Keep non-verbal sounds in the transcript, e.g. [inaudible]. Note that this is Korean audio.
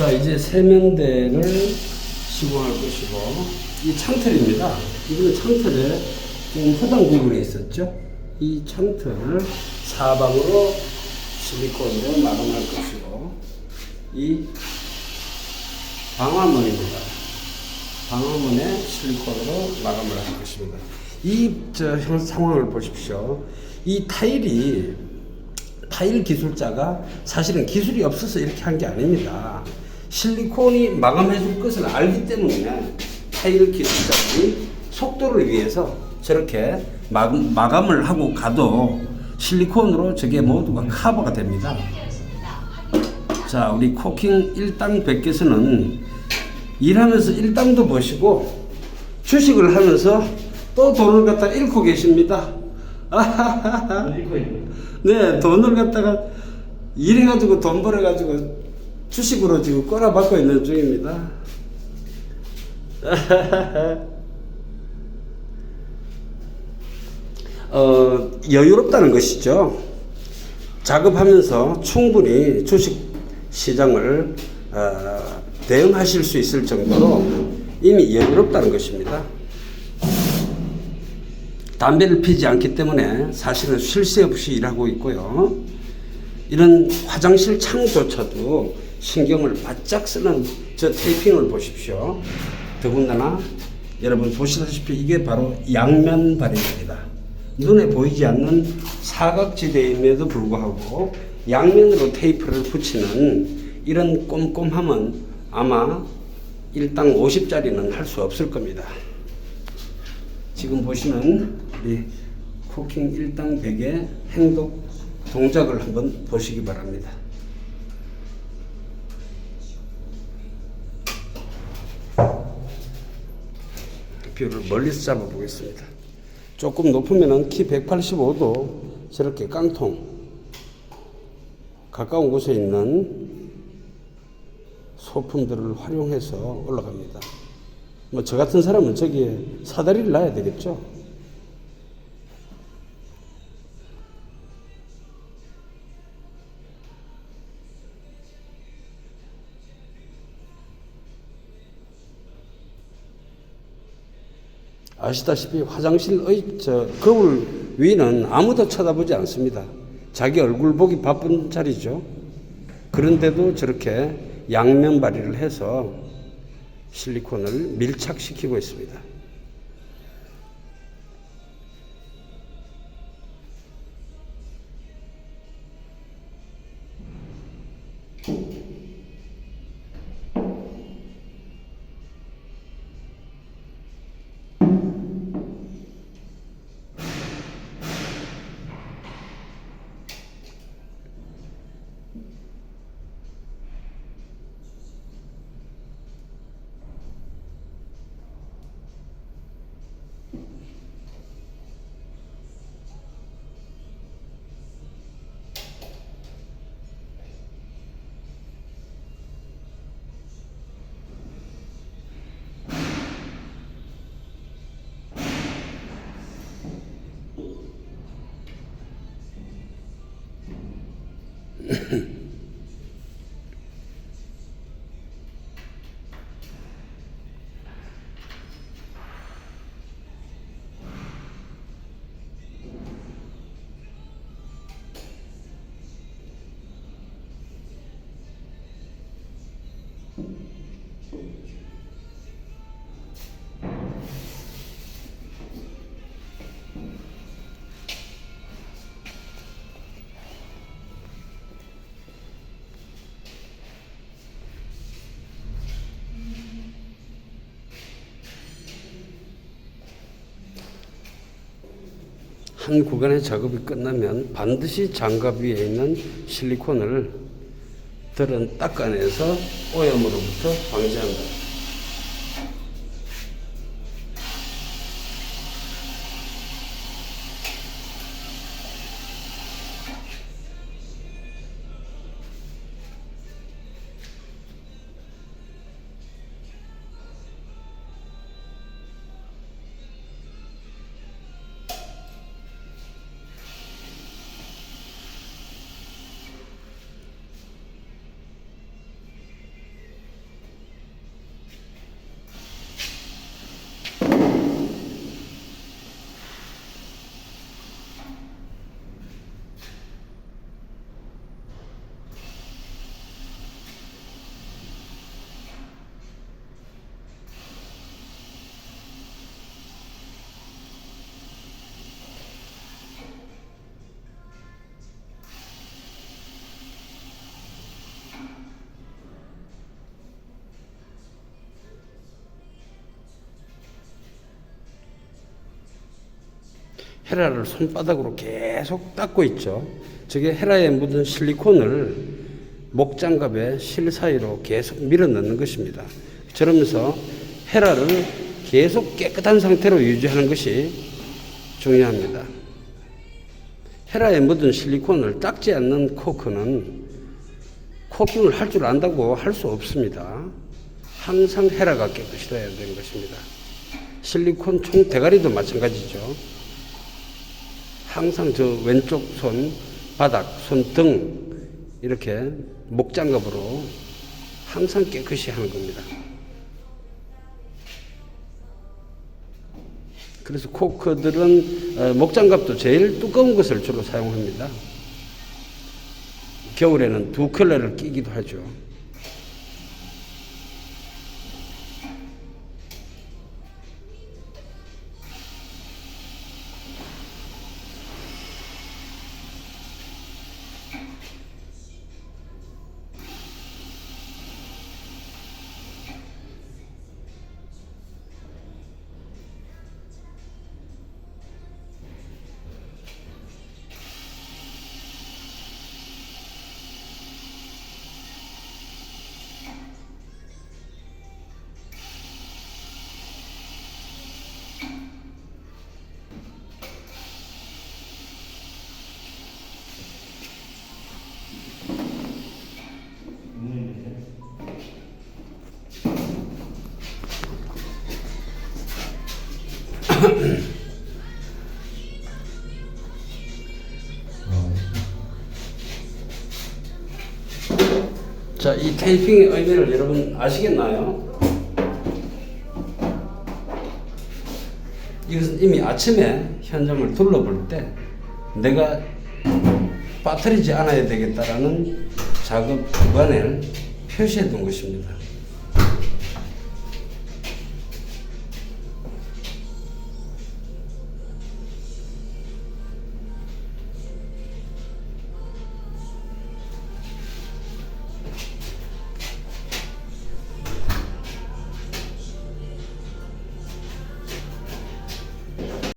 자, 이제 세면대를 시공할 것이고, 이 창틀입니다. 이거는 창틀에 지금 허당 부분이 있었죠? 이 창틀을 사방으로 실리콘으로 마감할 것이고, 이 방화문입니다. 방화문에 실리콘으로 마감을 할 것입니다. 이 저, 현 상황을 보십시오. 이 타일이 타일 기술자가 사실은 기술이 없어서 이렇게 한 게 아닙니다. 실리콘이 마감해 줄 것을 알기 때문에 타일 기술자들이 속도를 위해서 저렇게 마감, 마감을 하고 가도 실리콘으로 저게 모두가 커버가 됩니다. 자, 우리 코킹 일당 백께서는 일하면서 일당도 버시고 주식을 하면서 또 돈을 갖다 잃고 계십니다. 아하하하. 네, 돈을 갖다가 일해가지고 돈 벌어가지고 주식으로 지금 꼬라박고 있는 중입니다. [laughs] 어, 여유롭다는 것이죠. 작업하면서 충분히 주식 시장을 어, 대응하실 수 있을 정도로 이미 여유롭다는 것입니다. 담배를 피지 않기 때문에 사실은 쉴 새 없이 일하고 있고요. 이런 화장실 창조차도 신경을 바짝 쓰는 저 테이핑을 보십시오. 더군다나 여러분 보시다시피 이게 바로 양면 발입입니다. 눈에 보이지 않는 사각지대임에도 불구하고 양면으로 테이프를 붙이는 이런 꼼꼼함은 아마 일당 50짜리는 할 수 없을 겁니다. 지금 보시는 우리 쿠킹 일당 100의 행동 동작을 한번 보시기 바랍니다. 뷰를 멀리서 잡아 보겠습니다. 조금 높으면은 키 185도 저렇게 깡통 가까운 곳에 있는 소품들을 활용해서 올라갑니다. 뭐 저 같은 사람은 저기에 사다리를 놔야 되겠죠. 아시다시피 화장실의 저 거울 위는 아무도 쳐다보지 않습니다. 자기 얼굴 보기 바쁜 자리죠. 그런데도 저렇게 양면 발휘를 해서 실리콘을 밀착시키고 있습니다. 한 구간의 작업이 끝나면 반드시 장갑 위에 있는 실리콘을 들은 닦아내서 오염으로부터 방지한다. 헤라를 손바닥으로 계속 닦고 있죠. 저게 헤라에 묻은 실리콘을 목장갑에 실 사이로 계속 밀어 넣는 것입니다. 저러면서 헤라를 계속 깨끗한 상태로 유지하는 것이 중요합니다. 헤라에 묻은 실리콘을 닦지 않는 코크는 코킹을 할 줄 안다고 할 수 없습니다. 항상 헤라가 깨끗이 돼야 되는 것입니다. 실리콘 총 대가리도 마찬가지죠. 항상 저 왼쪽 손, 바닥, 손등 이렇게 목장갑으로 항상 깨끗이 하는 겁니다. 그래서 코크들은 어, 목장갑도 제일 두꺼운 것을 주로 사용합니다. 겨울에는 두 컬러를 끼기도 하죠. 이 테이핑의 의미를 여러분 아시겠나요? 이것은 이미 아침에 현장을 둘러볼 때 내가 빠뜨리지 않아야 되겠다라는 작업 구간을 표시해 둔 것입니다.